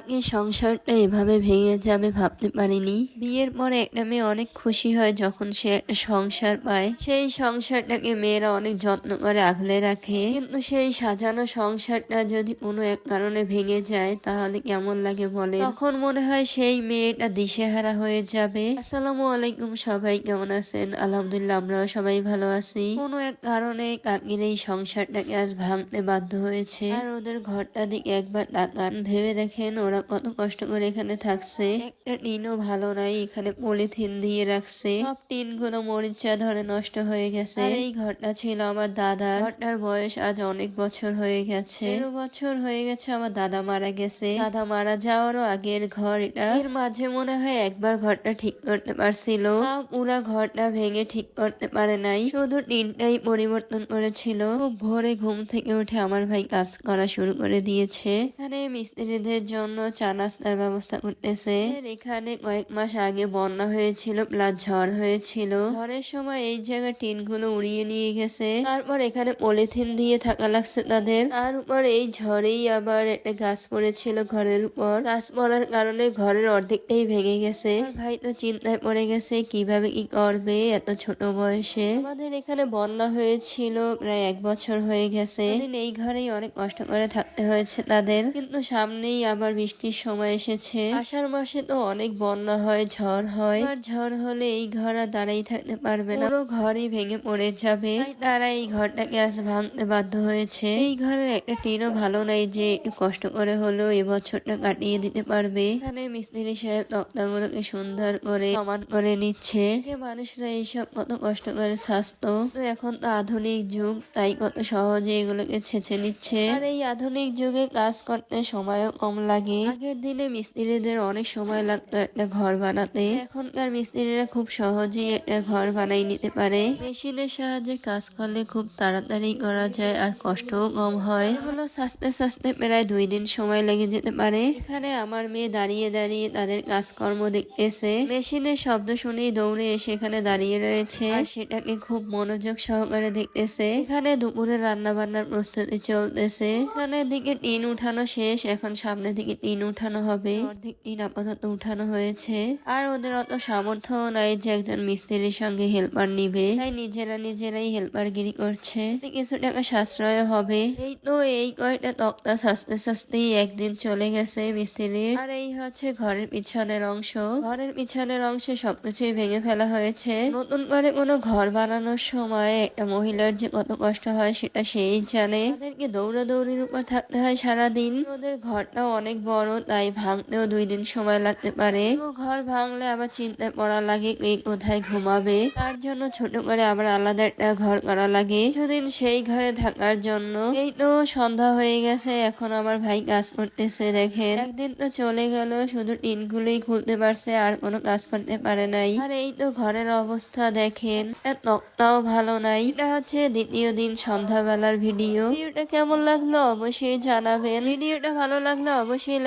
আগে সংসারটা এভাবে ভেঙে যাবে ভাবতে পারিনি। বিয়ের পরে একটা মেয়ে অনেক খুশি হয় যখন সে সংসার পায়। সেই সংসারটাকে মেয়েরা অনেক যত্ন করে আগলে রাখে। কিন্তু সেই সাজানো সংসারটা যদি কোনো এক কারণে ভেঙে যায়, তাহলে কেমন লাগে বলে তখন মনে হয় সেই মেয়েটা দিশেহারা হয়ে যাবে। আসসালামু আলাইকুম সবাই, কেমন আছেন? আলহামদুলিল্লাহ, আমরাও সবাই ভালো আছি। কোনো এক কারণে কাকির এই সংসারটাকে আজ ভাঙতে বাধ্য হয়েছে। আর ওদের ঘরটা দিকে একবার তাকান, ভেবে দেখেন ওরা কত কষ্ট করে এখানে থাকছে। একটা টিনও ভালো নাই, এখানে পলিথিন দিয়ে রাখছে। সব টিনগুলো মরিচা ধরে নষ্ট হয়ে গেছে। এই ঘরটা ছিল আমার দাদা ঘরটার বয়স আজ অনেক বছর হয়ে গেছে। তেরো বছর হয়ে গেছে আমার দাদা মারা গেছে। দাদা মারা যাওয়ারও আগের ঘর এটা। এর মাঝে মনে হয় একবার ঘরটা ঠিক করতে পারছিল। পুরা ঘরটা ভেঙে ঠিক করতে পারে নাই। শুধু টিনটাই পরিবর্তন করেছিল। খুব ভোরে ঘুম থেকে উঠে আমার ভাই কাজ করা শুরু করে দিয়েছে। এখানে মিস্ত্রিদের জন্য চা নাস্তার ব্যবস্থা করতেছে। এখানে কয়েক মাস আগে বন্যা হয়েছিল প্লাস ঝড় হয়েছিল। ঝড়ের সময় এই জায়গা টিনগুলো উড়িয়ে নিয়ে গেছে। তারপর এখানে পলিথিন দিয়ে থাকা লাগছে তাদের। তার উপর এই ঝড়েই আবার একটা গাছ পড়েছিল ঘরের উপর। গাছ পড়ার কারণে ঘরের অর্ধেকটাই ভেঙে গেছে। ভাই তো চিন্তায় পড়ে গেছে, কীভাবে কি করবে এত ছোট বয়সে। আমাদের এখানে বন্যা হয়েছিল, প্রায় এক বছর হয়ে গেছে। এই ঘরেই অনেক কষ্ট করে থাকতে হয়েছে তাদের। কিন্তু সামনেই আবার বৃষ্টির সময় এসেছে। আষাঢ় মাসে তো অনেক বন্যা হয় ঝড় হয়। আর ঝড় হলে এই ঘর আর দাঁড়াই থাকতে পারবে না। পুরো ঘরই ভেঙে পড়ে যাবে। তারা এই ঘরটাকে আজ ভাঙতে বাধ্য হয়েছে। এই ঘরের একটা টিনও ভালো নাই যে একটু কষ্ট করে হলেও এবছরটা কাটিয়ে দিতে পারবে। এখানে মিস্ত্রি সাহেব তক্তাগুলোকে সুন্দর করে সমান করে নিচ্ছে। মানুষরা এইসব কত কষ্ট করে স্বাস্থ্য তো এখন তো আধুনিক যুগ তাই কত সহজে এগুলোকে ছেঁচে নিচ্ছে। আর এই আধুনিক যুগে কাজ করতে সময়ও কম লাগে। আগের দিনে মিস্ত্রিদের অনেক সময় লাগতো একটা ঘর বানাতে। এখনকার মিস্ত্রিরা খুব সহজেই একটা ঘর বানাই নিতে পারে। মেশিনের সাহায্যে কাজ করলে খুব তাড়াতাড়ি করা যায় আর কষ্টও কম হয়। এগুলো সাজতে সাজতে প্রায় দুই দিন সময় লেগে যেতে পারে। এখানে আমার মেয়ে দাঁড়িয়ে দাঁড়িয়ে তাদের কাজকর্ম দেখতেছে। মেশিনের শব্দ শুনেই দৌড়ে এসে এখানে দাঁড়িয়ে রয়েছে। সেটাকে খুব মনোযোগ সহকারে দেখতেছে। এখানে দুপুরে রান্না বান্নার প্রস্তুতি চলতেছে। এখানের দিকে টিন উঠানো শেষ, এখন সামনের দিকে টিন উঠানো হবে। অর্ধেক টিন আপাতত উঠানো হয়েছে। আর ওদের অত সামর্থ্য নাই যে একজন মিস্ত্রির সঙ্গে হেল্পার নিবে। তাই নিজেরা নিজেরাই হেল্পার গিরি করছে কিছু টাকা সাশ্রয় হবে। এই তো এই কয়টা তক্তা সাজতে সাজতেই একদিন চলে গেছে মিস্ত্রির। আর এই হচ্ছে ঘরের পিছনের অংশ। ঘরের পিছনের অংশে সবকিছুই ভেঙে ফেলা হয়েছে। নতুন করে কোনো ঘর বানানোর সময় একটা মহিলার যে কত কষ্ট হয় সেটা সেই জানে। তাদেরকে দৌড়াদৌড়ির উপর থাকতে হয় সারাদিন। ওদের ঘরটাও অনেক বড় তাই ভাঙতেও দুই দিন সময় লাগতে পারে। ঘর ভাঙলে আবার চিন্তায় পড়া লাগে কে কোথায় ঘুমাবে। তার জন্য ছোট করে আবার আলাদা একটা ঘর করা লাগে। কিছুদিন সেই ঘরে থাকার জন্য। এই তো সন্ধ্যা হয়ে গেছে, এখন আমার ভাই কাজ করতেছে, দেখেন। একদিন তো চলে গেল, শুধু টিনগুলোই খুলতে পারছে, আর কোনো কাজ করতে পারে নাই। আর এই তো ঘরের অবস্থা, দেখেন। তক্তাও ভালো নাই। এটা হচ্ছে দ্বিতীয় দিন সন্ধ্যাবেলার ভিডিও। ভিডিওটা কেমন লাগল অবশ্যই জানাবেন। ভিডিওটা ভালো লাগল অবশ্যই